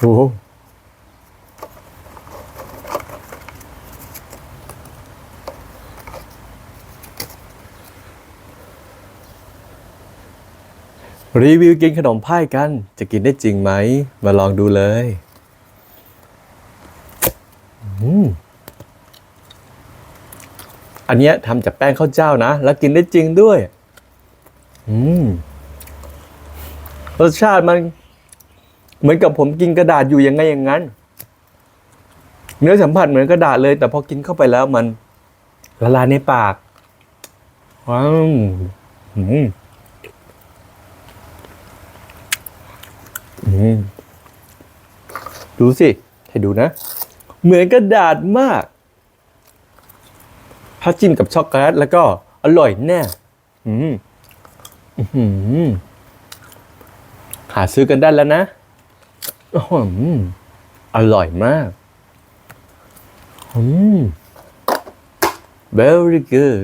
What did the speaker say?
โอ้โหรีวิวกินขนมไพ่กัน จะกินได้จริงไหม มาลองดูเลย อันเนี้ยทำจากแป้งข้าวเจ้านะ แล้วกินได้จริงด้วย อืม รสชาติมัน เหมือนกับผมกินกระดาษอยู่ยังไงอย่างนั้น เนื้อสัมผัสเหมือนกระดาษเลย แต่พอกินเข้าไปแล้วมันละลายในปากว้าวอืมอืมดูสิ ให้ดูนะ เหมือนกระดาษมาก ถ้าจิ้มกับช็อกโกแลตแล้วก็อร่อยแน่ อืม อื้อ หาซื้อกันได้แล้วนะอื้อหืออร่อยมากอืม very good